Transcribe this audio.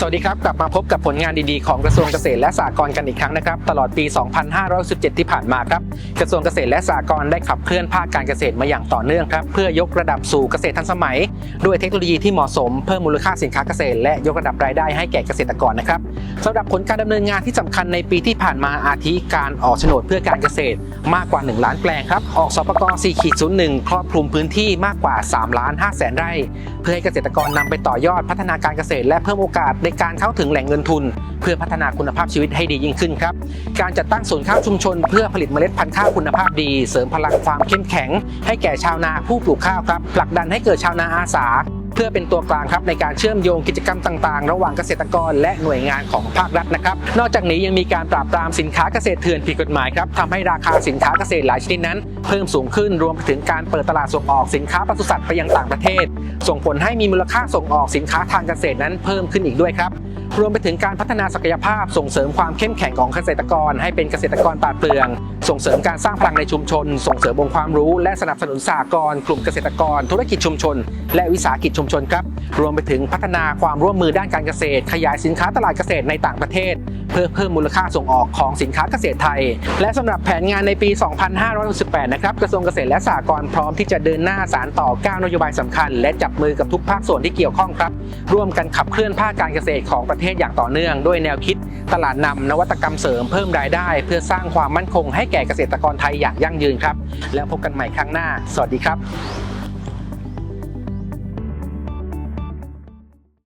สวัสดีครับ กลับมาพบกับผลงานดีๆของกระทรวงเกษตรและสหกรณ์กันอีกครั้งนะครับ ตลอดปี 2517 ที่ผ่านมาครับ กระทรวงเกษตรและสหกรณ์ได้ขับเคลื่อนภาคการเกษตรมาอย่างต่อเนื่องครับ เพื่อยกระดับสู่เกษตรทันสมัย ด้วยเทคโนโลยีที่เหมาะสมเพิ่มมูลค่าสินค้าเกษตรและยกระดับรายได้ให้แก่เกษตรกรนะครับสำหรับผลการดำเนินงานที่สำคัญในปีที่ผ่านมาอาทิการออกโฉนดเพื่อการเกษตรมากกว่า 1 ล้านแปลงครับ ออกสปก4.01 ครอบคลุมพื้นที่มากกว่า3ล้าน5แสนไร่ เพื่อให้เกษตรกรนำไปต่อยอดพัฒนาการเกษตร และเพิ่มโอกาสในการเข้าถึงแหล่งเงินทุน เพื่อพัฒนาคุณภาพชีวิตให้ดียิ่งขึ้นครับ การจัดตั้งศูนย์ข้าวชุมชน เพื่อผลิตเมล็ดพันธุ์ข้าวคุณภาพดี เสริมพลังความเข้มแข็ง ให้แก่ชาวนาผู้ปลูกข้าวครับผลักดันให้เกิดชาวนาอาสา พื่อเป็นตัวกลางครับในการเชื่อมโยงกิจกรรมต่างๆ ระหว่างเกษตรกรและหน่วยงานของภาครัฐนะครับ นอกจากนี้ยังมีการปราบปรามสินค้าเกษตรเถื่อนผิดกฎหมายครับทำให้ราคาสินค้าเกษตรหลายชนิดนั้น เพิ่มสูงขึ้นรวมถึงการเปิดตลาดส่งออกสินค้าปศุสัตว์ไปยังต่างประเทศ ส่งผลให้มีมูลค่าส่งออกสินค้าทางเกษตรนั้นเพิ่มขึ้นอีกด้วยครับ รวมไปถึงการพัฒนาศักยภาพส่งเสริมความเข้มแข็งของเกษตรกร ให้เป็นเกษตรกรปราดเปรื่อง ส่งเสริมการสร้างพลังในชุมชน ส่งเสริมองค์ความรู้ และสนับสนุนสหกรณ์กลุ่มเกษตรกร ธุรกิจชุมชน และวิสาหกิจชุมชนครับ รวมไปถึงพัฒนาความร่วมมือด้านการเกษตร ขยายสินค้าตลาดเกษตรในต่างประเทศ เพื่อเพิ่มมูลค่าส่งออกของสินค้าเกษตรไทย และสำหรับแผนงานในปี 2568 นะครับกระทรวงเกษตรและสหกรณ์พร้อมที่จะเดินหน้าสารต่อ9นโยบายสำคัญ และจับมือกับทุกภาคส่วนที่เกี่ยวข้องครับ ร่วมกันขับเคลื่อนภาคการเกษตรของประเทศอย่างต่อเนื่อง ด้วยแนวคิดตลาดนำนวัตกรรมเสริมเพิ่มรายได้ เพื่อสร้างความมั่นคงให้แก่เกษตรกรไทยอย่างยั่งยืนครับ แล้วพบกันใหม่ครั้งหน้า สวัสดีครับ